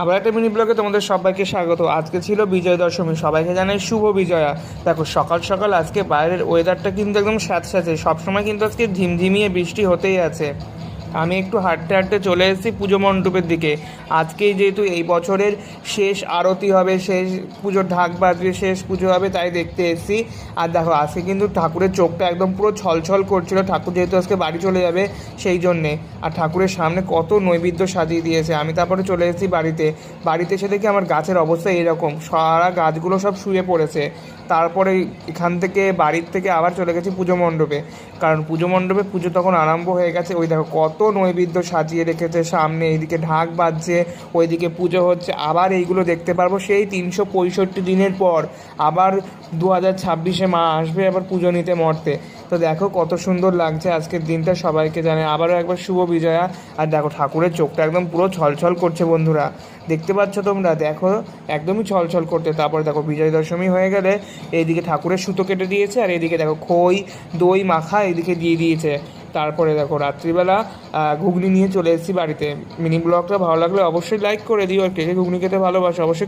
আবার একটা মিনি ব্লগে তোমাদের সবাইকে স্বাগত। আজকে ছিল বিজয় দশমী। সবাইকে জানাই শুভ বিজয়া। দেখো, সকাল সকাল আজকে বাইরের ওয়েদারটা কিন্তু একদম স্যাঁতস্যাঁতে। সবসময় কিন্তু আজকে ঝিমঝিমিয়ে বৃষ্টি হতেই আছে। আমি একটু হাঁটতে হাঁটতে চলে এসেছি পুজো মণ্ডপের দিকে। আজকেই যেহেতু এই বছরের শেষ আরতি হবে, শেষ পুজোর ঢাক বাজবে, শেষ পুজো হবে, তাই দেখতে এসেছি। আর দেখো, আজকে কিন্তু ঠাকুরের চোখটা একদম পুরো ছলছল করছিল। ঠাকুর যেহেতু আজকে বাড়ি চলে যাবে সেই জন্যে। আর ঠাকুরের সামনে কত নৈবেদ্য সাজিয়ে দিয়েছে। আমি তারপরে চলে এসেছি বাড়িতে। বাড়িতে এসে দেখি আমার গাছের অবস্থা এরকম। সারা গাছগুলো সব শুয়ে পড়েছে। তারপরে এখান থেকে বাড়ির থেকে আবার চলে গেছি পুজো মণ্ডপে। কারণ পুজো মণ্ডপে পুজো তখন আরম্ভ হয়ে গেছে। ওই দেখো, কত নৈবেদ্য সাজিয়ে রেখেছে। সামনে এইদিকে ঢাক বাজছে, ওইদিকে পুজো হচ্ছে। আবার এইগুলো দেখতে পারব সেই তিনশো পঁয়ষট্টি দিনের পর। আবার দু হাজার ছাব্বিশে মা আসবে আবার পুজো নিতে মর্তে। তো দেখো কত সুন্দর লাগছে আজকের দিনটা সবাইকে জানে আবারও একবার শুভ বিজয়া। আর দেখো ঠাকুরের চোখটা একদম পুরো ছলছল করছে বন্ধুরা। দেখতে পাচ্ছ তোমরা? দেখো একদমই ছলছল করতে। তারপরে দেখো বিজয় দশমী হয়ে গেলে এইদিকে ঠাকুরের সুতো কেটে দিয়েছে। আর এইদিকে দেখো খই, দই, মাখা এইদিকে দিয়ে দিয়েছে। তারপরে দেখো, রাত্রিবেলা ঘুগনি নিয়ে চলে এসেছি বাড়িতে। মিনি ব্লগটা ভালো লাগলে অবশ্যই লাইক করে দিও আর কে ঘুগনি খেতে ভালোবাসো অবশ্যই